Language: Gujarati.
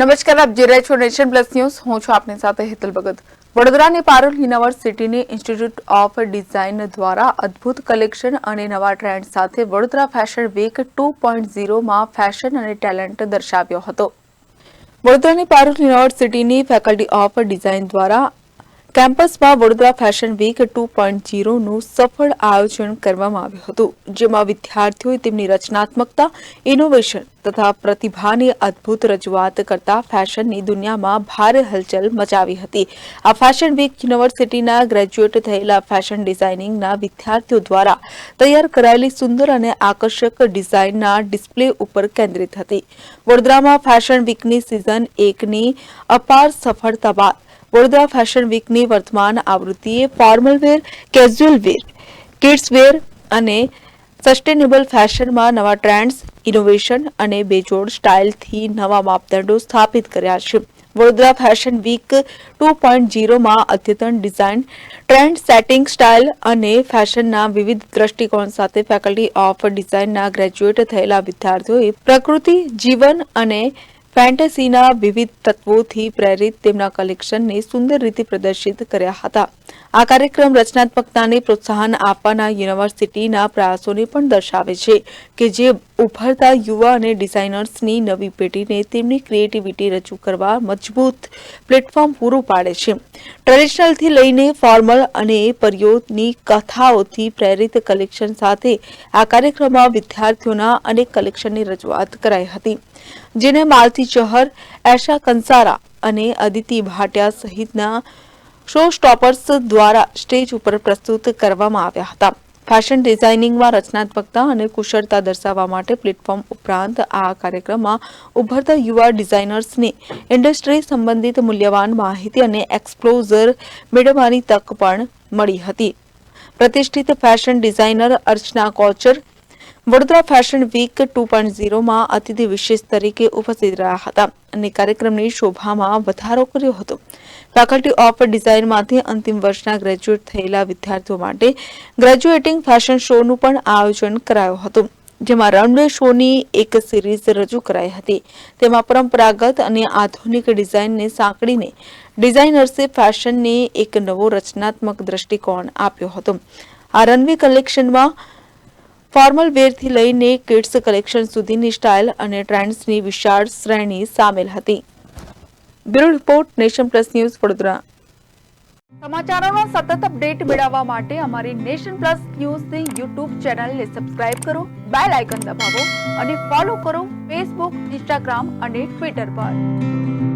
નમસ્કાર, આપ જોઈ રહ્યા છો નેશન પ્લસ ન્યૂઝ. હું છું આપની સાથે હેતલ ભગત. વડોદરાની પારુલ યુનિવર્સિટીની ઇન્સ્ટિટ્યૂટ ઓફ ડિઝાઇન દ્વારા અદ્ભુત કલેક્શન અને નવા ટ્રેન્ડ સાથે Vadodara fashion week two point ઝીરોમાં fashion અને ટેલેન્ટ દર્શાવ્યો હતો. વડોદરાની પારુલ યુનિવર્સિટીની ફેકલ્ટી ઓફ ડિઝાઇન દ્વારા કેમ્પસમાં Vadodara fashion week two point ઝીરોનું સફળ આયોજન કરવામાં આવ્યું હતું, જેમાં વિદ્યાર્થીઓએ તેમની રચનાત્મકતા ઇનોવેશન તથા પ્રતિભાની અદ્ભુત રજૂઆત કરતા ફેશનની દુનિયામાં ભારે હલચલ મચાવી હતી. આ ફેશન વીક યુનિવર્સિટીના ગ્રેજ્યુએટ થયેલા ફેશન ડિઝાઇનિંગના વિદ્યાર્થીઓ દ્વારા તૈયાર કરાયેલી સુંદર અને આકર્ષક ડિઝાઇનના ડિસ્પ્લે ઉપર કેન્દ્રિત હતી. વડોદરામાં ફેશન વીકની સિઝન એકની અપાર સફળતા બાદ વડોદરા ફેશન વીકની વર્તમાન આવૃત્તિએ formal wear casual wear kids wear અને સસ્ટેનેબલ ફેશનમાં નવા ટ્રેન્ડ્સ ઇનોવેશન અને બેજોડ સ્ટાઇલથી નવા માપદંડો સ્થાપિત કર્યા છે. Vadodara fashion week two point ઝીરોમાં અદ્યતન ડિઝાઇન ટ્રેન્ડ સેટિંગ સ્ટાઇલ અને ફેશનના વિવિધ દ્રષ્ટિકોણ સાથે ફેકલ્ટી ઓફ ડિઝાઇનના ગ્રેજ્યુએટ થયેલા વિદ્યાર્થીઓએ પ્રકૃતિ, જીવન અને ફેન્ટેસીના વિવિધ તત્વોથી પ્રેરિત તેમના કલેક્શનને સુંદર રીતે પ્રદર્શિત કર્યા હતા. આ કાર્યક્રમ રચનાત્મકતાને પ્રોત્સાહન આપવાના યુનિવર્સિટીના પ્રયાસોને પણ દર્શાવે છે કે જે ઉભરતા યુવા અને ડિઝાઇનર્સની નવી પેઢીને તેમની ક્રિએટિવિટી રજૂ કરવા મજબૂત પ્લેટફોર્મ પૂરું પાડે છે. ટ્રેડિશનલથી લઈને ફોર્મલ અને પરિયોની કથાઓથી પ્રેરિત કલેક્શન સાથે આ કાર્યક્રમમાં વિદ્યાર્થીઓના અનેક કલેક્શનની રજૂઆત કરાઈ હતી, જેને માલતી ચહર, એશા કંસારા અને અદિતિ ભાટિયા સહિતના શો સ્ટોપર્સ દ્વારા સ્ટેજ ઉપર પ્રસ્તુત કરવામાં આવ્યા હતા. ફેશન ડિઝાઇનિંગમાં રચનાત્મકતા અને કુશળતા દર્શાવવા માટે પ્લેટફોર્મ ઉપરાંત આ કાર્યક્રમમાં ઉભરતા યુવા ડિઝાઇનર્સને ઇન્ડસ્ટ્રી સંબંધિત મૂલ્યવાન માહિતી અને એક્સપ્લોઝર મેળવવાની તક પણ મળી હતી. પ્રતિષ્ઠિત fashion designer Archana Kochhar Vadodara fashion week two point ઝીરોમાં અતિથિ વિશેષ તરીકે ઉપસ્થિત રહ્યા હતા અને કાર્યક્રમની શોભામાં વધારો કર્યો હતો. ફેકલ્ટી ઓફ ડિઝાઇનમાંથી અંતિમ વર્ષના ગ્રેજ્યુએટ થયેલા વિદ્યાર્થીઓ માટે ગ્રેજ્યુએટિંગ ફેશન શોનું પણ આયોજન કરાયું હતું, જેમાં રનવે શોની એક સિરીઝ રજૂ કરાઈ હતી. તેમાં પરંપરાગત અને આધુનિક ડિઝાઇનને સાંકળીને ડિઝાઇનર્સે ફેશનને એક નવો રચનાત્મક દ્રષ્ટિકોણ આપ્યો હતો. આ રનવે કલેક્શનમાં ફોર્મલ વેરથી લઈને કિડ્સ કલેક્શન સુધીની સ્ટાઇલ અને ટ્રેન્ડ્સની વિશાળ શ્રેણી સામેલ હતી. Bureau report Nation Plus News Vadodara. સમાચારોનો સતત અપડેટ મેળવવા માટે અમારી નેશન પ્લસ ન્યૂઝની યુટ્યુબ ચેનલને સબસ્ક્રાઇબ કરો, બેલ આઇકન દબાવો અને ફોલો કરો ફેસબુક, ઇન્સ્ટાગ્રામ અને ટ્વિટર પર.